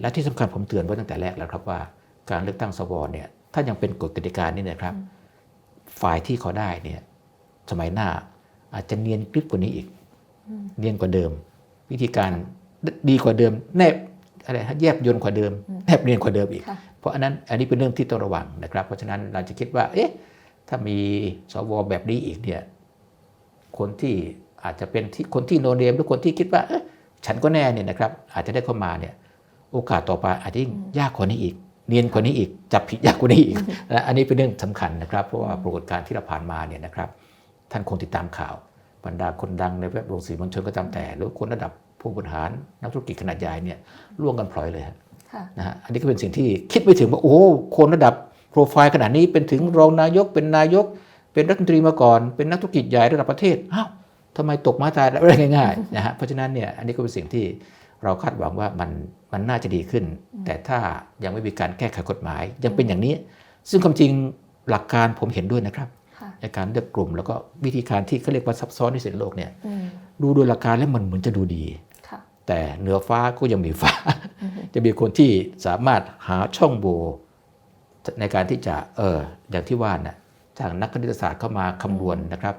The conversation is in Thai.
และที่สำคัญผมเตือนไว้ตั้งแต่แรกแล้วครับว่าการเลือกตั้งสวเนี่ยถ้ายังเป็นกฎกติกานี่นะครับ ฝ่ายที่เขาได้เนี่ยสมัยหน้าอาจจะเนียนกริบกว่านี้อีก เนียนกว่าเดิม วิธีการดีกว่าเดิม แนบอะไรฮะแยบยนต์กว่าเดิม แนบเนียนกว่าเดิมอีกค่ะเพราะอันนั้นอันนี้เป็นเรื่องที่ต้องระวังนะครับ เพราะฉะนั้นเราจะคิดว่า เอ๊ะถ้ามีสวแบบนี้อีกเนี่ยคนที่อาจจะเป็นที่คนที่โนเนมหรือคนที่คิดว่าเอ๊ะฉันก็แน่เนี่ยนะครับ อาจจะได้เข้ามาเนี่ย โอกาสต่อไปอาจจะยิ่งยากกว่านี้อีก เนียนกว่านี้อีกจับผิดยากกว่านี้อีกและอันนี้เป็นเรื่องสำคัญนะครับ เพราะว่าปรากฏการณ์ที่เราผ่านมาเนี่ยนะครับ ท่านคงติดตามข่าวบรรดาคนดังในแวดวงสื่อมวลชนก็ตามแต่ หรือคนระดับผู้บริหารนักธุรกิจขนาดใหญ่เนี่ยล่วงกันพลอยเลยฮะค่ะนะฮะอันนี้ก็เป็นสิ่งที่คิดไม่ถึงว่าโอ้โหคนระดับโปรไฟล์ขนาดนี้เป็นถึงรองนายกเป็นนายก เป็นรัฐมนตรีมาก่อน เป็นนักธุรกิจใหญ่ระดับประเทศอ้าวทำไมตกมาตายอะไรง่ายๆนะฮะเพราะฉะนั้นเนี่ยอันนี้ก็เป็นสิ่งที่ เราคาดหวังว่ามันมันน่าจะดีขึ้น แต่ถ้ายังไม่มีการแก้ไขกฎหมาย ยังเป็นอย่างนี้ ซึ่งความจริงหลักการผมเห็นด้วยนะครับค่ะในการเลือกกลุ่มแล้วก็วิธีการที่เขาเรียกว่าซับซ้อนที่สุดในโลกเนี่ยอืมดูโดยหลักการแล้วมันเหมือนจะดูดีค่ะแต่เหนือฟ้าก็ยังมีฟ้า จะมีคนที่สามารถหาช่องโหว่ในการที่จะเอออย่างที่ว่าน่ะทางนักคณิตศาสตร์เข้ามาคำนวณนะครับ